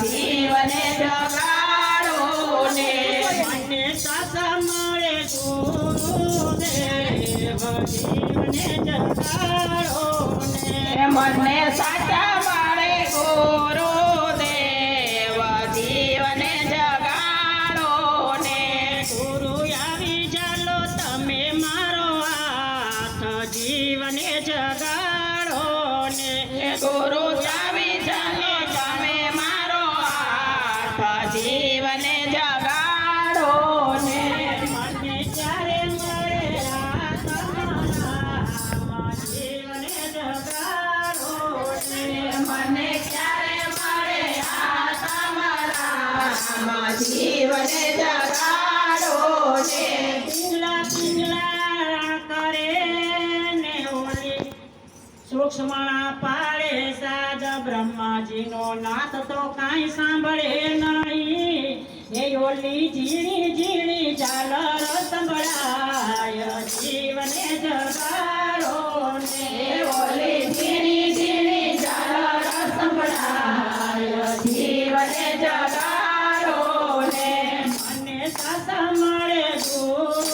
જીવને જગાડો ને. મને સાસા મળે ગુરુદેવ જીવને જગાડો. મને ગુરુદેવ જીવને જગાડો ને ગુરુ ચાવી ચાલો, તમે મારો હાથ જીવને જગાડો ને મને જીવને જગાડો જીવને જગાડો ને સૂક્ષ્મણા પાડે સાજ બ્રહ્માજીનો નાથ તો કાંઈ સાંભળે નહીં એ ઓલી ઝીણી ઝીણી ચાલર સંભળાય જીવને જગારો ને ઓલી ઝીણી ઝીણી ચાલ સંભળાય જીવને જગારો ને મને સાસા મળે દૂર